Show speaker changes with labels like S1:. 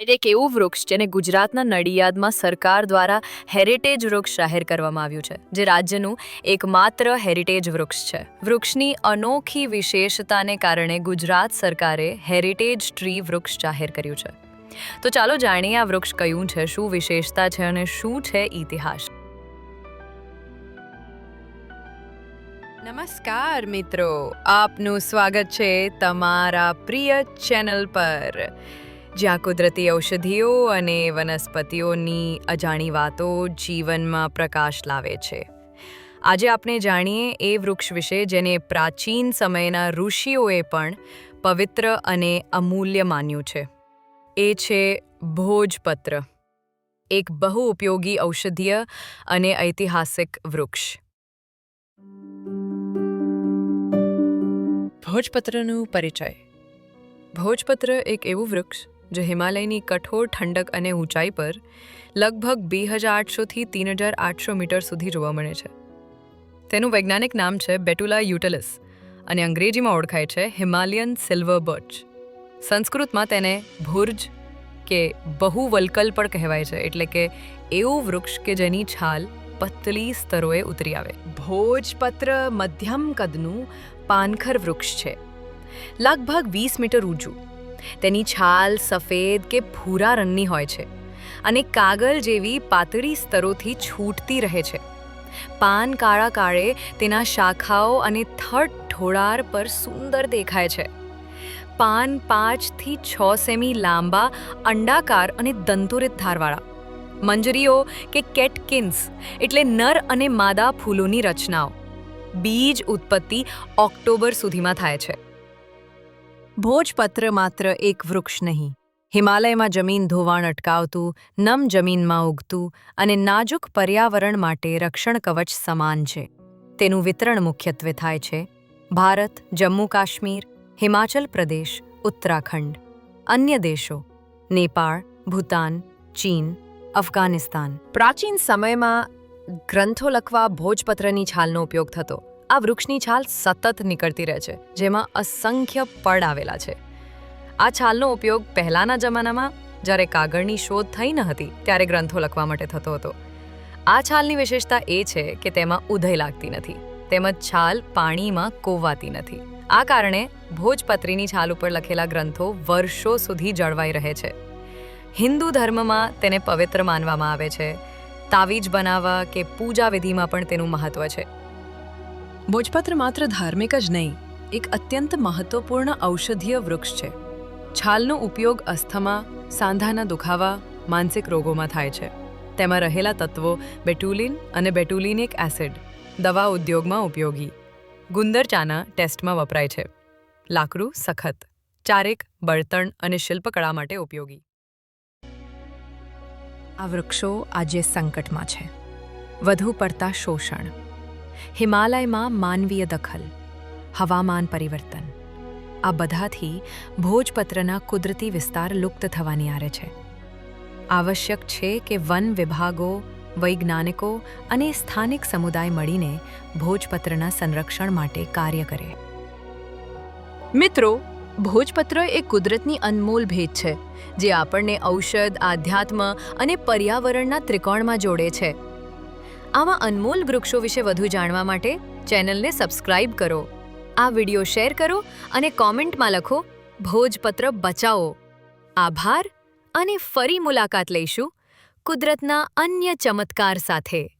S1: એટલે એક એવું વૃક્ષ જેને ગુજરાતના નડિયાદમાં સરકાર દ્વારા હેરિટેજ વૃક્ષ જાહેર કરવામાં આવ્યું છે, જે રાજ્યનું એકમાત્ર હેરિટેજ વૃક્ષ છે. વૃક્ષની અનોખી વિશેષતાને કારણે ગુજરાત સરકારે હેરિટેજ ટ્રી વૃક્ષ જાહેર કર્યું છે. તો ચાલો જાણીએ આ વૃક્ષ કયું છે, શું વિશેષતા છે અને શું છે ઇતિહાસ? નમસ્કાર મિત્રો, આપનું સ્વાગત છે તમારા પ્રિય ચેનલ પર. જ્યાં કુદરતી ઔષધિઓ અને વનસ્પતિઓની અજાણી વાતો જીવનમાં પ્રકાશ લાવે છે. આજે આપણે જાણીએ એ વૃક્ષ વિશે જેને પ્રાચીન સમયના ઋષિઓએ પણ પવિત્ર અને અમૂલ્ય માન્યું છે. એ છે ભોજપત્ર એક બહુ ઉપયોગી ઔષધીય અને ઐતિહાસિક વૃક્ષ. ભોજપત્રનું પરિચય. ભોજપત્ર એક એવું વૃક્ષ જે હિમાલયની કઠોર ઠંડક અને ઊંચાઈ પર લગભગ બે હજાર આઠસોથી તીન હજાર આઠસો મીટર સુધી જોવા મળે છે. તેનું વૈજ્ઞાનિક નામ છે બેટુલા યુટલસ અને અંગ્રેજીમાં ઓળખાય છે હિમાલયન સિલ્વર બર્ચ. સંસ્કૃતમાં તેને ભુર્જ કે બહુવલ્કલ પણ કહેવાય છે, એટલે કે એવું વૃક્ષ કે જેની છાલ પતલી સ્તરોએ ઉતરી આવે. ભોજપત્ર મધ્યમ કદનું પાનખર વૃક્ષ છે. લગભગ વીસ મીટર ઊંચું. તેની છાલ સફેદ કે ભૂરા રંગની હોય છે અને કાગળ જેવી પાતળી સ્તરોથી છૂટતી રહે છે. પાન કાળા કાળે તેના શાખાઓ અને થડ ઢોળાર પર સુંદર દેખાય છે. પાન પાંચથી છ સેમી લાંબા, અંડાકાર અને દંતુરિત ધારવાળા. મંજરીઓ કે કેટકિન્સ એટલે નર અને માદા ફૂલોની રચનાઓ. બીજ ઉત્પત્તિ ઓક્ટોબર સુધીમાં થાય છે. ભોજપત્ર માત્ર એક વૃક્ષ નહીં. હિમાલયમાં જમીન ધોવાણ અટકાવતું, નમ જમીનમાં ઉગતું અને નાજુક પર્યાવરણ માટે રક્ષણ કવચ સમાન છે. તેનું વિતરણ મુખ્યત્વે થાય છે ભારત, જમ્મુ કાશ્મીર, હિમાચલ પ્રદેશ, ઉત્તરાખંડ. અન્ય દેશો, નેપાળ, ભૂતાન, ચીન, અફઘાનિસ્તાન. પ્રાચીન સમયમાં ગ્રંથો લખવા ભોજપત્રની છાલનો ઉપયોગ થતો. આ વૃક્ષની છાલ સતત નીકળતી રહે છે, જેમાં અસંખ્ય પડ આવેલા છે. આ છાલનો ઉપયોગ પહેલાંના જમાનામાં, જ્યારે કાગળની શોધ થઈ ન હતી, ત્યારે ગ્રંથો લખવા માટે થતો હતો. આ છાલની વિશેષતા એ છે કે તેમાં ઉધઈ લાગતી નથી, તેમજ છાલ પાણીમાં કોવાતી નથી. આ કારણે ભોજપત્રીની છાલ ઉપર લખેલા ગ્રંથો વર્ષો સુધી જળવાઈ રહે છે. હિન્દુ ધર્મમાં તેને પવિત્ર માનવામાં આવે છે. તાવીજ બનાવવા કે પૂજા વિધિમાં પણ તેનું મહત્વ છે. ભોજપત્ર માત્ર ધાર્મિક જ નહીં, એક અત્યંત મહત્વપૂર્ણ ઔષધીય વૃક્ષ છે. છાલનો ઉપયોગ અસ્થમા, સાંધાના દુખાવા, માનસિક રોગોમાં થાય છે. તેમાં રહેલા તત્વો બેટુલિન અને બેટુલિનિક એસિડ, દવા ઉદ્યોગમાં ઉપયોગી. ગુંદર ચાના ટેસ્ટમાં વપરાય છે. લાકડું સખત, ચારેક, બળતણ અને શિલ્પકળા માટે ઉપયોગી. આ વૃક્ષો આજે સંકટમાં છે. વધુ પડતા શોષણ. હિમાલયમાં માનવીય દખલ, હવામાન પરિવર્તન. આ બધાથી ભોજપત્રના કુદરતી વિસ્તાર લુપ્ત થવાની આરે છે. આવશ્યક છે કે વન વિભાગો, વૈજ્ઞાનિકો અને સ્થાનિક સમુદાય મળીને ભોજપત્રના સંરક્ષણ માટે કાર્ય કરે. મિત્રો, ભોજપત્ર એ કુદરતની અનમોલ ભેટ છે, જે આપણને ઔષધ, આધ્યાત્મ અને પર્યાવરણના ત્રિકોણમાં જોડે છે. આવા અનમોલ વૃક્ષો વિશે વધુ જાણવા માટે ચેનલને સબસ્ક્રાઇબ કરો. આ વિડિયો શેર કરો અને કોમેન્ટમાં લખો, ભોજપત્ર બચાવો. આભાર અને ફરી મુલાકાત લઈશું કુદરતના અન્ય ચમત્કાર સાથે.